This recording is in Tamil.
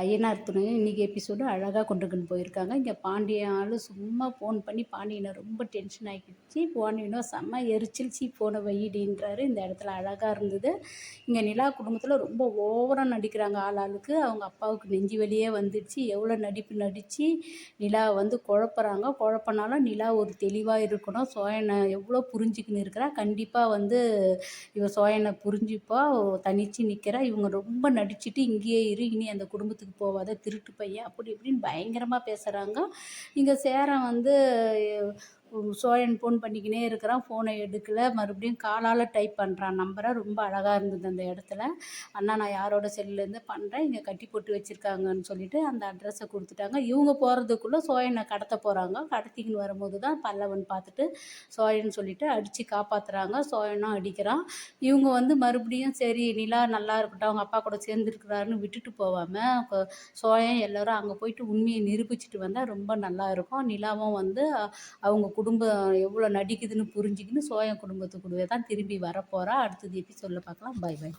ஐயனார் துணையும் இன்றைக்கி எபிசோடு அழகாக கொண்டுக்கின்னு போயிருக்காங்க. இங்கே பாண்டியன் ஆள் சும்மா ஃபோன் பண்ணி பாண்டியனை ரொம்ப டென்ஷன் ஆகிடுச்சு பாண்டியனும் செம்ம எரிச்சல் சீ ஃபோனை வையிடின்றாரு இந்த இடத்துல அழகாக இருந்தது. இங்கே நிலா குடும்பத்தில் ரொம்ப ஓவராக நடிக்கிறாங்க ஆள் ஆளுக்கு. அவங்க அப்பாவுக்கு நெஞ்சு வலியே வந்துடுச்சு. எவ்வளோ நடிப்பு நடித்து நிலா வந்து குழப்புறாங்க. குழப்பனாலும் நிலா ஒரு தெளிவாக இருக்கணும். சோயனை எவ்வளோ புரிஞ்சுக்கின்னு இருக்கிறா. கண்டிப்பாக வந்து இவ சோயனை புரிஞ்சுப்பா. தனித்து நிற்கிறா இவங்க ரொம்ப நடிச்சுட்டு இங்கேயே இரு. இனி அந்த குடும்பத்துக்கு போகாத திருட்டு பையன் அப்படி இப்படின்னு பயங்கரமாக பேசுகிறாங்க இங்கே சேரன் வந்து சோழன் ஃபோன் பண்ணிக்கினே இருக்கிறான் ஃபோனை எடுக்கல. மறுபடியும் காலால் டைப் பண்ணுறான் நம்பரை ரொம்ப அழகாக இருந்தது அந்த இடத்துல. அண்ணா நான் யாரோட செல்லுலேருந்து பண்ணுறேன் இங்கே கட்டி போட்டு வச்சுருக்காங்கன்னு சொல்லிட்டு அந்த அட்ரஸை கொடுத்துட்டாங்க. இவங்க போகிறதுக்குள்ளே சோழனை கடத்த போகிறாங்க கடத்திக்கின்னு வரும்போது தான் பல்லவன் பார்த்துட்டு சோழன் சொல்லிவிட்டு அடித்து காப்பாற்றுறாங்க சோழனும் அடிக்கிறான். இவங்க வந்து மறுபடியும் சரி நிலா நல்லா இருக்கட்டும் அவங்க அப்பா கூட சேர்ந்துருக்குறாருன்னு விட்டுட்டு போகாமல் சோழன் எல்லோரும் அங்கே போயிட்டு உண்மையை நிரூபிச்சுட்டு வந்தால் ரொம்ப நல்லா இருக்கும். நிலாவும் வந்து அவங்க குடும்பம் எவ்வளோ நடிக்குதுன்னு புரிஞ்சுக்கின்னு சோயம் குடும்பத்து தான் திரும்பி வரப்போகிறா அடுத்தது எப்படி சொல்ல பார்க்கலாம். Bye bye